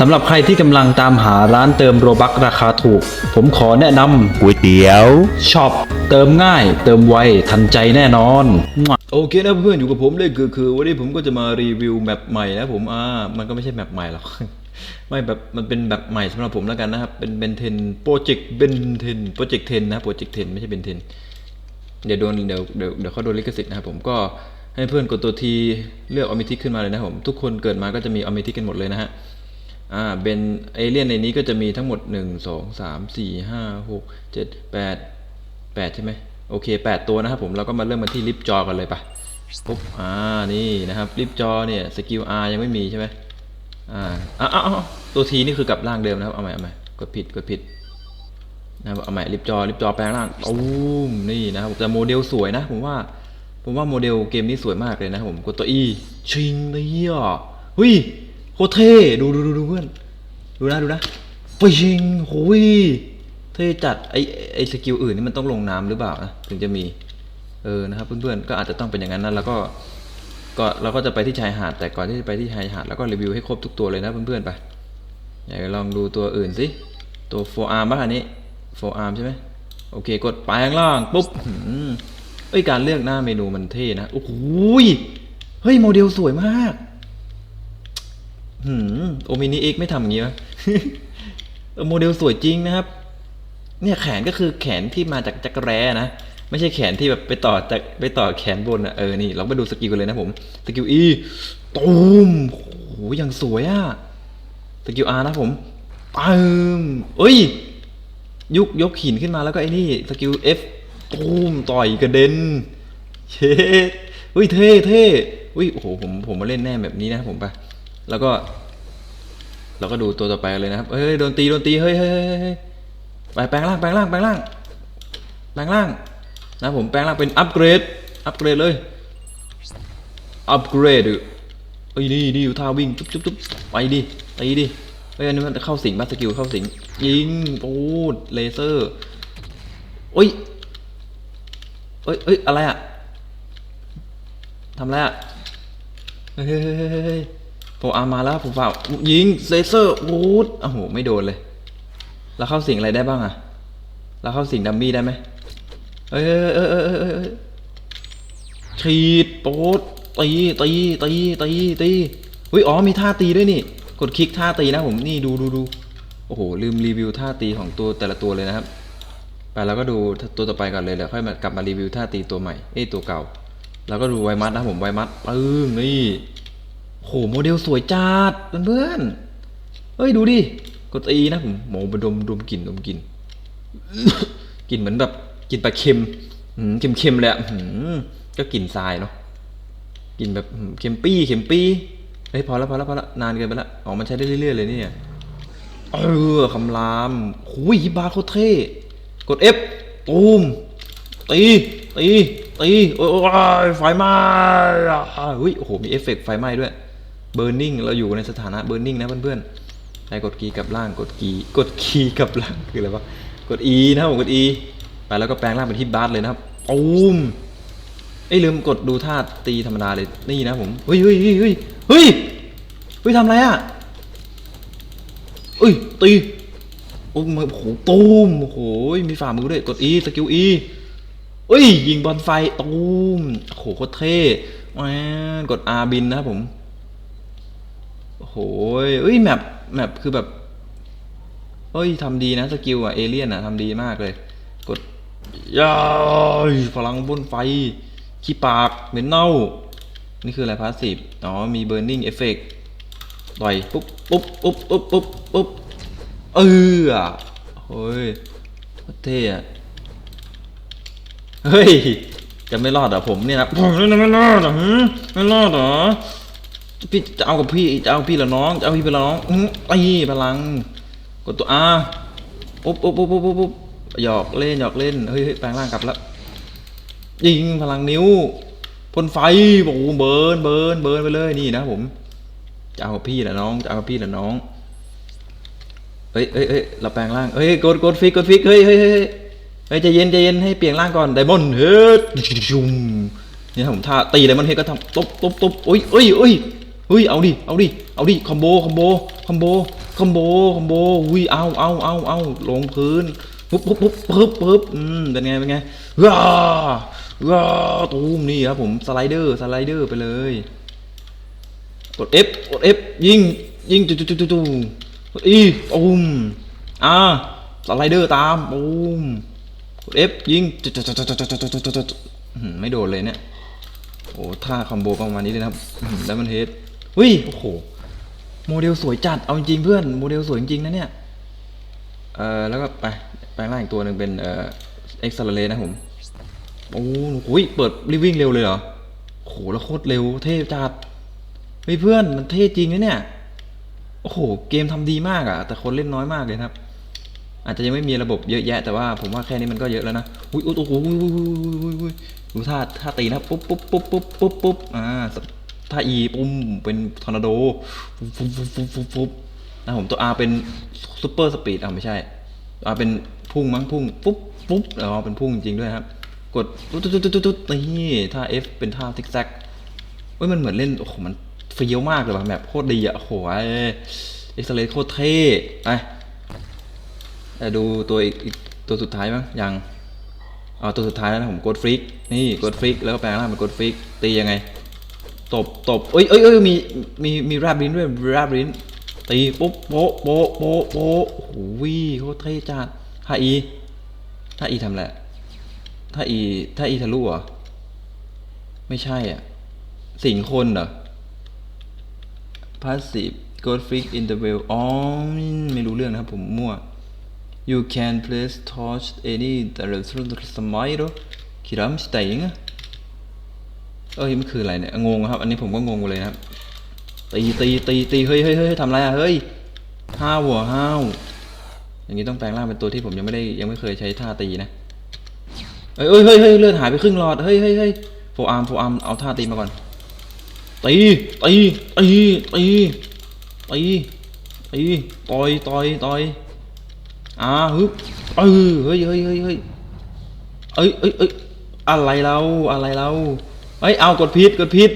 สำหรับใครที่กำลังตามหาร้านเติมโรบักราคาถูก ผมขอแนะนก๋วยเตี๋ยวำช็อปเติมง่าย เติมไวทันใจแน่นอน โอเคนะเพื่อนๆอยู่กับผมเลยคือคือวันนี้ผมก็จะมารีวิวแมปใหม่นะผมอ่ามันก็ไม่ใช่แมปใหม่หรอกไม่แบบมันเป็นแบบใหม่สำหรับผมแล้วกันนะครับ เป็นเบนเทนโปรเจกต์เบนเทนโปรเจกต์เทนนะโปรเจกต์เทนไม่ใช่เบนเทนเดี๋ยวโดนเดี๋ยวเดี๋ยวเดี๋ยวเขาโดนลิขสิทธิ์นะครับผมก็ให้เพื่อนกดตัวทีเลือกออมิทิกขึ้นมาเลยนะครับผมทุกคนเกิดมาก็จะมีออมิทิกกันหมดเลยนะฮะ อ่าเป็นเอเลี่ยนในนี้ก็จะมีทั้งหมด 1 2 3 4 5 6 7 8 8 ใช่ไหมโอเค 8 ตัวนะครับผมเราก็มาเริ่มมาที่ลิฟจอกันเลยปะปุ๊บอ่านี่นะครับลิฟจอเนี่ยสกิล R ยังไม่มีใช่ไหมอ่าอ้าวตัวทีนี่คือกลับร่างเดิมนะครับเอาใหม่เอาใหม่กดผิดกดผิดนะครับเอาใหม่ลิฟจอลิฟจอแปลงร่างตูมนี่นะครับแต่โมเดลสวยนะผมว่าผมว่าโมเดลเกมนี้สวยมากเลยนะผมกดตัว E ชิงนี่อะเฮ้ย โคตรเท่ดูดูดูดูเพื่อนดูนะดูนะฟิชิงโหยเท่จัดไอไอสกิลอื่นนี่มันต้องลงน้ำหรือเปล่านะถึงจะมีเออนะครับเพื่อนๆก็อาจจะต้องเป็นอย่างนั้นนะแล้วก็ก็เราก็จะไปที่ชายหาดแต่ก่อนที่จะไปที่ชายหาดแล้วก็รีวิวให้ครบทุกตัวเลยนะเพื่อนๆไปอยากลองดูตัวอื่นสิตัว 4arm ป่ะอันนี้ 4arm ใช่ไหมโอเคกดไปข้างล่างปุ๊บหืมเอ้ยการเลือกหน้าเมนูมันเท่นะโอ้โหเฮ้ยโมเดลสวยมาก หืมโอมินิเอ็กไม่ทำอย่างงี้วะโมเดลสวยจริงนะครับ เนี่ยแขนก็คือแขนที่มาจากจักรแร้นะ ไม่ใช่แขนที่แบบไปต่อจากไปต่อแขนบนอะเออ นี่ เราไปดูสกิลกันเลยนะผม สกิล E ตูมโอ้โหอย่างสวยอะสกิลอาร์นะผมปึ้มเอ้ย ยุกยกหินขึ้นมาแล้วก็ไอ้นี่สกิลเอฟตูมต่อยกระเด็นเชดเฮ้ยเท่เท่เฮ้ยโอ้โหผมผมมาเล่นแน่แบบนี้นะผมไป แล้วก็ เราก็ดูตัวต่อไปเลยนะครับเฮ้ยโดนตีโดนตีเฮ้ยเฮ้ยเฮ้ยเฮ้ยไปแปลงร่างแปลงร่างแปลงร่างแปลงร่างนะผมแปลงร่างเป็นอัปเกรดอัปเกรดเลยอัปเกรดเอ้ยดีดีอยู่ท่าวิ่งจุ๊บจุ๊บจุ๊บไปดิตีดิเฮ้ยอันนี้มันเข้าสิงบัสกิลเข้าสิงยิงปูดเลเซอร์โอ้ยเอ้ยเอ้ยอะไรอะทำอะไรอะเฮ้ย เฮ้เฮ้ยเฮ้ยเฮ้ยผมอามาแล้วผมฝ่ายิงเลเซอร์ปูดโอ้โหไม่โดนเลย แล้วเข้าสิงอะไรได้บ้างอะแล้วเข้าสิงดัมมี่ได้ไหมเฮ้ยเฮ้ยเฮ้ยเฮ้ยเฮ้ยฉีดโป๊ดตีตีตีตีตีอุ้ยอ๋อมีท่าตีด้วยนี่ กดคลิกท่าตีนะผมนี่ดูดูดูโอ้โหลืมรีวิวท่าตีของตัวแต่ละตัวเลยนะครับ ไปแล้วก็ดูตัวต่อไปก่อนเลยเดี๋ยวค่อยมากลับมารีวิวท่าตีตัวใหม่เอ้ตัวเก่า แล้วก็ดูไวมัดนะผมไวมัดปึ้งนี่ โหโมเดลสวยจัดเพื่อนๆเฮ้ยดูดิกดตีนะผมโมบดมดมกลิ่นดมกลิ่นกลิ่นเหมือนแบบกลิ่นปลาเค็มอืมเค็มๆเลยอะก็กลิ่นทรายเนาะกลิ่นแบบเค็มปี้เค็มปี้เฮ้ยพอแล้วพอแล้วพอแล้วนานเกินไปแล้วอ๋อมันใช้ได้เรื่อยๆเลยนี่เนี่ยเออคำรามหุยบาโคเท่กด F ตูมตีตีตีโอ้ยไฟไหม้อะเฮ้ยโอ้โหมีเอฟเฟกต์ไฟไหม้ด้วย เบ r ร์นิ่งเราอยู่ในสถานะเบ r ร์นิ่งนะเพื่อนๆใช้กดกีย์กับล่างกดกีย์กดคีย์กับล่างคืออะไรวะกด E นะครับผมกด E ไปแล้วก็แปลงร่างเป็นฮิตบาร์เลยนะครับตูมเอ้ลืมกดดูท่าตีธรรมดาเลยนี่นะผมเฮ้ยเฮ้ยเฮ้ยเฮ้ยเฮ้ยเฮ้ยทำอะไรอะเอ้ยตีโอ้โหตูมโอ้โหมีฝ่ามือด้วยกด E สกิล E เอ้ยยิงบอลไฟตูมโอ้โหโคตรเท่แหมกด R บินนะครับผม โอ้โหเอ้ยแมปแมปคือแบบเอ้ยทำดีนะสกิลอะเอเลี่ยนอะทำดีมากเลย กดย้ายพลังบนไฟ ขี้ปากเหม็นเน่า นี่คืออะไรพาสซีฟอ๋อ มีเบ r ร์นิ่งเอฟเฟกต่อยปุ๊บปุ๊บปุ๊บปุ๊บปุ๊บปุ๊บเออโอ้ยเท่อะเฮ้ย จะไม่รอดเหรอผมเนี่ยนะผมเนี่ยนะไม่รอดเหรอหืมไม่รอดเหรอ พี่จะเอากับพี่จะเอาพี่เหรือน้องจะเอาพี่เป็นน้องอื้อไอ้พลังกดตัว R ปุ๊บปุ๊บปุ๊บปุ๊บปุ๊บปุ๊บหยอกเล่นหยอกเล่นเฮ้ยแปลงร่างกลับแล้วยิงพลังนิ้วพ่นไฟโอ้โหเบิร์นเบิร์นเบิร์นไปเลยนี่นะผมจะเอากับพี่เหรอน้องจะเอากับพี่เหรอน้องเฮ้ยเฮ้ยเฮ้ยเราแปลงร่างเฮ้ยกดกดฟิกกดฟิกเฮ้ยเฮ้ยเฮ้ยเฮ้ยใจเย็นใจเย็นให้เปลี่ยนร่างก่อนไดมอนด์เฮ็ดชุมนี่ครับผมท่าตีไดมอนเฮ็ดก็ทำตบตบตบโอ้ยโอ้ยโอ้ย เฮ้ยเอาดิเอาดิเอาดิคอมโบคอมโบคอมโบคอมโบคอมโบอุ้ยเอาเอาเอาเอาลงพื้นปุ๊บปุ๊บปุ๊บปุ๊บปุ๊บอืมเป็นไงเป็นไงว้าว้าตูมนี่ครับผมสไลเดอร์สไลเดอร์ไปเลยกด F กด F ยิงยิงจุดจุดจุดจุดกด E ตูมอ่าสไลเดอร์ตามตูมกด F ยิงจุดจุดจุดจุดจุดจุดจุดจุดจุดอื้อหือไม่โดนเลยเนี่ยโอ้ท่าคอมโบประมาณนี้เลยนะครับแล้วมันเฮด วิโอ้โหโมเดลสวยจัดเอาจริงเพื่อนโมเดลสวยจริงๆนะเนี่ยเออแล้วก็ไปแปลงร่างอีกตัวหนึ่งเป็นเอ่อเอ็กซ์เลนะผมโอ้โหเปิดรีวิ่งเร็วเลยเหรอโหแล้วโคตรเร็วเท่จัดเฮ้ยเพื่อนมันเท่จริงนะเนี่ยโอ้โหเกมทำดีมากอะแต่คนเล่นน้อยมากเลยครับ อาจจะยังไม่มีระบบเยอะแยะแต่ว่าผมว่าแค่นี้มันก็เยอะแล้วนะอุ้ยโอ้โหดูท่าท่าตีนะปุ๊บปุ๊บปุ๊บปุ๊บปุ๊บปุ๊บอ่า ท่าอีปุ้มเป็นทอร์นาโดฟุบฟุบฟุบฟุบฟุบฟุบนะผมตัว R เป็นซูเปอร์สปีดอะไม่ใช่ R เป็นพุ่งมั้งพุ่งปุ๊บปุ๊บอ๋อเป็นพุ่งจริงด้วยครับ กดตุ๊ดตุ๊ดตุ๊ดตุ๊ดนี่ท่า F เป็นท่าซิกแซกเฮ้ยมันเหมือนเล่นโอ้โหมันเฟี้ยวมากเลยว่ะแบบโคตรดีอะโอ้โหเอ็กซ์เลสโคตรเท่ไปแต่ดูตัวอีกตัวสุดท้ายมั้งยังเอตัวสุดท้ายแล้วนะผมกดฟลิกนี่กดฟลิกแล้วก็แปลงร่างเป็นกดฟลิกตียังไง ตบตบเอ้ยเอ้ยเอ้ยมีมีมีราบลินด้วยราบลินตีปุ๊บโป๊ะโป๊ะโป๊ะโป๊ะโอ้โหโคตรเท่จัดถ้าอีถ้าอีทำแหละถ้าอีถ้าอีทะลุเหรอไม่ใช่อะ สิงคนเหรอ passive god freak in the well อ๋อไม่รู้เรื่องนะครับผมมั่ว you can place torch any direction smile คิรัมสไตง เอ้ยมันคืออะไรเนี่ยงงครับ อันนี้ผมก็งงเลยครับตีตีตีตีเฮ้ยเฮ้ยเฮ้ยทำไรอะเฮ้ยห้าวหัวห้าวอย่างนี้ต้องแปลงร่างเป็นตัวที่ผมยังไม่ได้ยังไม่เคยใช้ท่าตีนะเอ้ยเอ้ยเฮ้ยเฮ้ยเลือดหายไปครึ่งหลอดเฮ้ยเฮ้ยเฮ้ยโฟอาร์มโฟอาร์มเอาท่าตีมาก่อนตีตีตีตีตีตีต่อยต่อยต่อยอ่าฮึบเออเฮ้ยเฮ้ยเฮ้ยเฮ้ยเอ้ยเอ้ยเอ้ยอะไรเราอะไรเรา เฮ้ยเอากดผิดกดผิด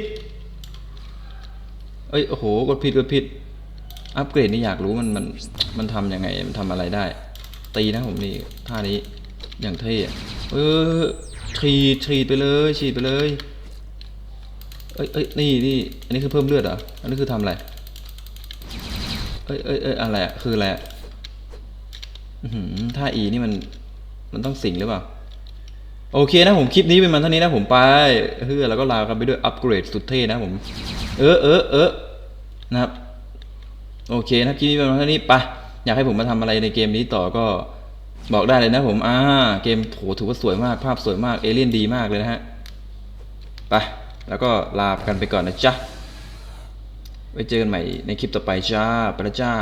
เอ้ยโอ้โหกดผิดกดผิดอัปเกรดนี่อยากรู้มันมันมันทำยังไงมันทำอะไรได้ ตีนะผมนี่ท่านี้อย่างเท่เออฉีดฉีดไปเลยฉีดไปเลยเอ้ยเอ้ยนี่นี่อันนี้คือเพิ่มเลือดเหรออันนี้คือทำอะไรเอ้ยเอ้ยเอ้ยอะไรคืออะไรอือหือท่าอีนี่มันมันต้องสิงหรือเปล่า โอเคนะผมคลิปนี้เป็นมันเท่านี้นะผมไปเฮ้ยแล้วก็ลากันไปด้วยอัปเกรดสุดเท่นะผม เออเออเออนะครับ โอเคนะคลิปนี้เป็นมันเท่านี้ไปอยากให้ผมมาทำอะไรในเกมนี้ต่อก็บอกได้เลยนะผม อ่า เกมโหถือว่าสวยมาก ภาพสวยมาก เอเลี่ยนดีมากเลยนะฮะ ไป แล้วก็ลากันไปก่อนนะจ๊ะ ไว้เจอกันใหม่ในคลิปต่อไปจ้า ไปแล้วจ้า